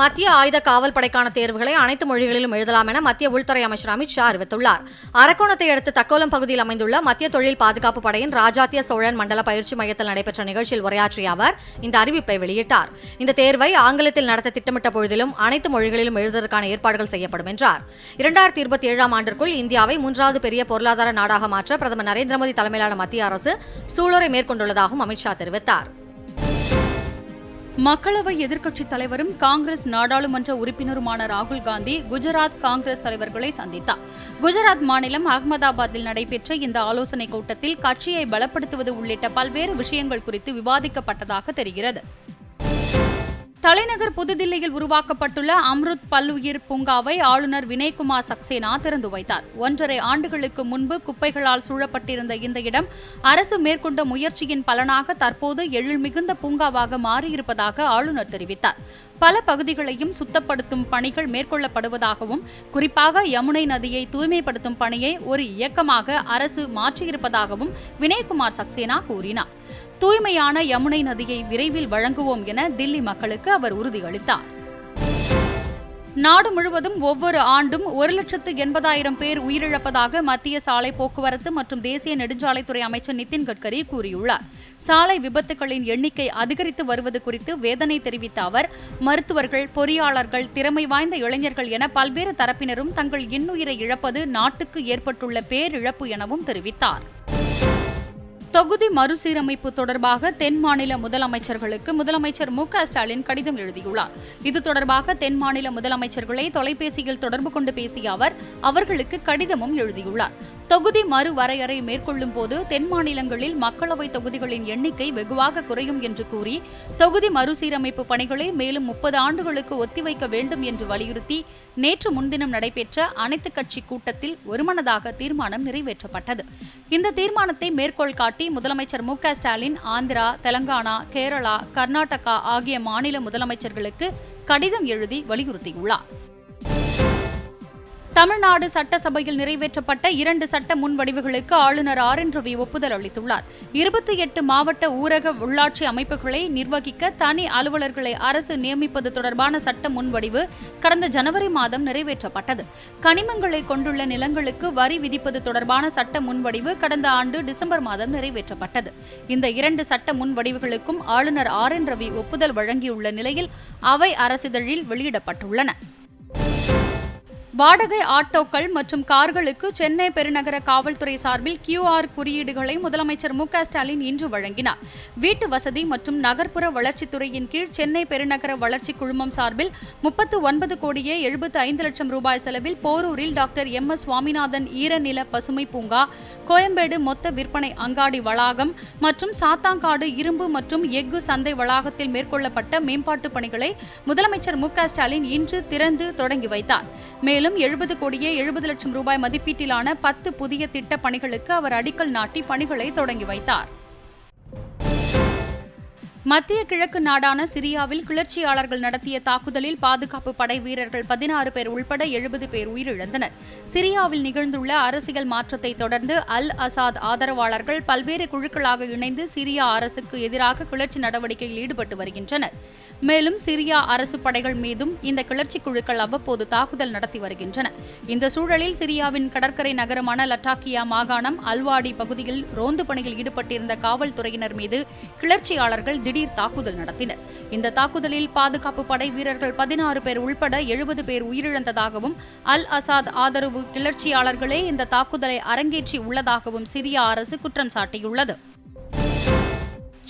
மத்திய ஆயுத காவல் படைக்கான தேர்வுகளை அனைத்து மொழிகளிலும் எழுதலாம் என மத்திய உள்துறை அமைச்சர் அமித் ஷா அறிவித்துள்ளார். அரக்கோணத்தை அடுத்து தக்கோலம் பகுதியில் அமைந்துள்ள மத்திய தொழில் பாதுகாப்பு படையின் ராஜாத்திய சோழன் மண்டல பயிற்சி மையத்தில் நடைபெற்ற நிகழ்ச்சியில் உரையாற்றிய அவர் இந்த அறிவிப்பை வெளியிட்டார். இந்த தேர்வை ஆங்கிலத்தில் நடத்த திட்டமிட்ட பொழுதிலும் அனைத்து மொழிகளிலும் எழுதுவதற்கான ஏற்பாடுகள் செய்யப்படும் என்றார். இரண்டாயிரத்தி இருபத்தி ஏழாம் ஆண்டிற்குள் இந்தியாவை மூன்றாவது பெரிய பொருளாதார நாடாக மாற்ற பிரதமர் நரேந்திர மோடி தலைமையிலான மத்திய அரசு சூளுரை மேற்கொண்டுள்ளதாகவும் அமித் ஷா தெரிவித்தார். மக்களவை எதிர்க்கட்சித் தலைவரும் காங்கிரஸ் நாடாளுமன்ற உறுப்பினருமான ராகுல் காந்தி குஜராத் காங்கிரஸ் தலைவர்களை சந்தித்தார். குஜராத் மாநிலம் அகமதாபாத்தில் நடைபெற்ற இந்த ஆலோசனைக் கூட்டத்தில் கட்சியை பலப்படுத்துவது உள்ளிட்ட பல்வேறு விஷயங்கள் குறித்து விவாதிக்கப்பட்டதாக தெரிகிறது. தலைநகர் புதுதில்லியில் உருவாக்கப்பட்டுள்ள அம்ருத் பல்லுயிர் பூங்காவை ஆளுநர் வினய்குமார் சக்சேனா திறந்து வைத்தார். ஒன்றரை ஆண்டுகளுக்கு முன்பு குப்பைகளால் சூழப்பட்டிருந்த இந்த இடம் அரசு மேற்கொண்ட முயற்சியின் பலனாக தற்போது எழில் மிகுந்த பூங்காவாக மாறியிருப்பதாக ஆளுநர் தெரிவித்தார். பல பகுதிகளையும் சுத்தப்படுத்தும் பணிகள் மேற்கொள்ளப்படுவதாகவும் குறிப்பாக யமுனை நதியை தூய்மைப்படுத்தும் பணியை ஒரு இயக்கமாக அரசு மாற்றியிருப்பதாகவும் வினய்குமார் சக்சேனா கூறினார். தூய்மையான யமுனை நதியை விரைவில் வழங்குவோம் என தில்லி மக்களுக்கு அவர் உறுதியளித்தார். நாடு முழுவதும் ஒவ்வொரு ஆண்டும் ஒரு லட்சத்து எண்பதாயிரம் பேர் உயிரிழப்பதாக மத்திய சாலை போக்குவரத்து மற்றும் தேசிய நெடுஞ்சாலைத்துறை அமைச்சர் நிதின் கட்கரி கூறியுள்ளார். சாலை விபத்துகளின் எண்ணிக்கை அதிகரித்து வருவது குறித்து வேதனை தெரிவித்த அவர் மருத்துவர்கள் பொறியாளர்கள் திறமை வாய்ந்த இளைஞர்கள் என பல்வேறு தரப்பினரும் தங்கள் இன்னுயிரை இழப்பது நாட்டுக்கு ஏற்பட்டுள்ள பேரிழப்பு எனவும் தெரிவித்தார். தொகுதி மறுசீரமைப்பு தொடர்பாக தென் மாநில முதலமைச்சர்களுக்கு முதலமைச்சர் மு ஸ்டாலின் கடிதம் எழுதியுள்ளார். இது தொடர்பாக தென் மாநில முதலமைச்சர்களை தொலைபேசியில் தொடர்பு கொண்டு பேசிய அவர் அவர்களுக்கு கடிதமும் எழுதியுள்ளார். தொகுதி மறுவரையறை மேற்கொள்ளும் போது தென் மாநிலங்களில் மக்களவை தொகுதிகளின் எண்ணிக்கை வெகுவாக குறையும் என்று கூறி தொகுதி மறுசீரமைப்பு பணிகளை மேலும் முப்பது ஆண்டுகளுக்கு ஒத்திவைக்க வேண்டும் என்று வலியுறுத்தி நேற்று முன்தினம் நடைபெற்ற அனைத்துக் கட்சி கூட்டத்தில் ஒருமனதாக தீர்மானம் நிறைவேற்றப்பட்டது. இந்த தீர்மானத்தை மேற்கோள் காட்டி முதலமைச்சர் மு ஸ்டாலின் ஆந்திரா தெலங்கானா கேரளா கர்நாடகா ஆகிய மாநில முதலமைச்சர்களுக்கு கடிதம் எழுதி வலியுறுத்தியுள்ளார். தமிழ்நாடு சட்டசபையில் நிறைவேற்றப்பட்ட இரண்டு சட்ட முன்வடிவுகளுக்கு ஆளுநர் ஆர் என் ரவி ஒப்புதல் அளித்துள்ளார். இருபத்தி எட்டு மாவட்ட ஊரக உள்ளாட்சி அமைப்புகளை நிர்வகிக்க தனி அலுவலர்களை அரசு நியமிப்பது தொடர்பான சட்ட முன்வடிவு கடந்த ஜனவரி மாதம் நிறைவேற்றப்பட்டது. கனிமங்களை கொண்டுள்ள நிலங்களுக்கு வரி விதிப்பது தொடர்பான சட்ட முன்வடிவு கடந்த ஆண்டு டிசம்பர் மாதம் நிறைவேற்றப்பட்டது. இந்த இரண்டு சட்ட முன்வடிவுகளுக்கும் ஆளுநர் ஆர் என் ரவி ஒப்புதல் வழங்கியுள்ள நிலையில் அவை அரசிதழில் வெளியிடப்பட்டுள்ளன. வாடகை ஆட்டோக்கள் மற்றும் கார்களுக்கு சென்னை பெருநகர காவல்துறை சார்பில் கியூஆர் குறியீடுகளை முதலமைச்சர் மு ஸ்டாலின் இன்று வழங்கினார். வீட்டு வசதி மற்றும் நகர்ப்புற வளர்ச்சித்துறையின் கீழ் சென்னை பெருநகர வளர்ச்சி குழுமம் சார்பில் முப்பத்து ஒன்பது கோடியே எழுபத்து ஐந்து லட்சம் ரூபாய் செலவில் போரூரில் டாக்டர் எம் எஸ் சுவாமிநாதன் ஈரநில பசுமை பூங்கா கோயம்பேடு மொத்த விற்பனை அங்காடி வளாகம் மற்றும் சாத்தாங்காடு இரும்பு மற்றும் எஃகு சந்தை வளாகத்தில் மேற்கொள்ளப்பட்ட மேம்பாட்டு பணிகளை முதலமைச்சர் மு ஸ்டாலின் இன்று திறந்து தொடங்கி வைத்தார். மேலும் மேலும் எழுபது கோடியே எழுபது லட்சம் ரூபாய் மதிப்பீட்டிலான பத்து புதிய திட்ட பணிகளுக்கு அவர் அடிக்கல் நாட்டி பணிகளை தொடங்கி வைத்தார். மத்திய கிழக்கு நாடான சிரியாவில் கிளர்ச்சியாளர்கள் நடத்திய தாக்குதலில் பாதுகாப்பு படை வீரர்கள் பதினாறு பேர் உள்பட எழுபது பேர் உயிரிழந்தனர். சிரியாவில் நிகழ்ந்துள்ள அரசியல் மாற்றத்தை தொடர்ந்து அல் அசாத் ஆதரவாளர்கள் பல்வேறு குழுக்களாக இணைந்து சிரியா அரசுக்கு எதிராக கிளர்ச்சி நடவடிக்கையில் ஈடுபட்டு வருகின்றனர். மேலும் சிரியா அரசு படைகள் மீதும் இந்த கிளர்ச்சி குழுக்கள் அவ்வப்போது தாக்குதல் நடத்தி வருகின்றன. இந்த சூழலில் சிரியாவின் கடற்கரை நகரமான லட்டாக்கியா மாகாணம் அல்வாடி பகுதியில் ரோந்து பணியில் ஈடுபட்டிருந்த காவல்துறையினர் மீது கிளர்ச்சியாளர்கள் திடீர் தாக்குதல் நடத்தினர். இந்த தாக்குதலில் பாதுகாப்பு படை வீரர்கள் பதினாறு பேர் உள்பட எழுபது பேர் உயிரிழந்ததாகவும் அல் அசாத் ஆதரவு கிளர்ச்சியாளர்களே இந்த தாக்குதலை அரங்கேற்றி உள்ளதாகவும் சிரியா அரசு குற்றம் சாட்டியுள்ளது.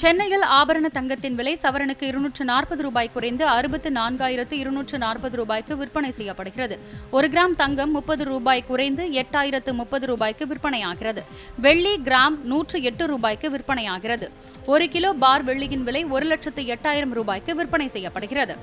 சென்னையில் ஆபரண தங்கத்தின் விலை சவரனுக்கு இருநூற்று நாற்பது ரூபாய் குறைந்து அறுபத்து நான்காயிரத்து இருநூற்று நாற்பது ரூபாய்க்கு விற்பனை செய்யப்படுகிறது. ஒரு கிராம் தங்கம் முப்பது ரூபாய் குறைந்து எட்டாயிரத்து முப்பது ரூபாய்க்கு விற்பனையாகிறது. வெள்ளி கிராம் நூற்று எட்டு ரூபாய்க்கு விற்பனையாகிறது. ஒரு கிலோ பார் வெள்ளியின் விலை ஒரு லட்சத்து எட்டாயிரம் ரூபாய்க்கு விற்பனை செய்யப்படுகிறது.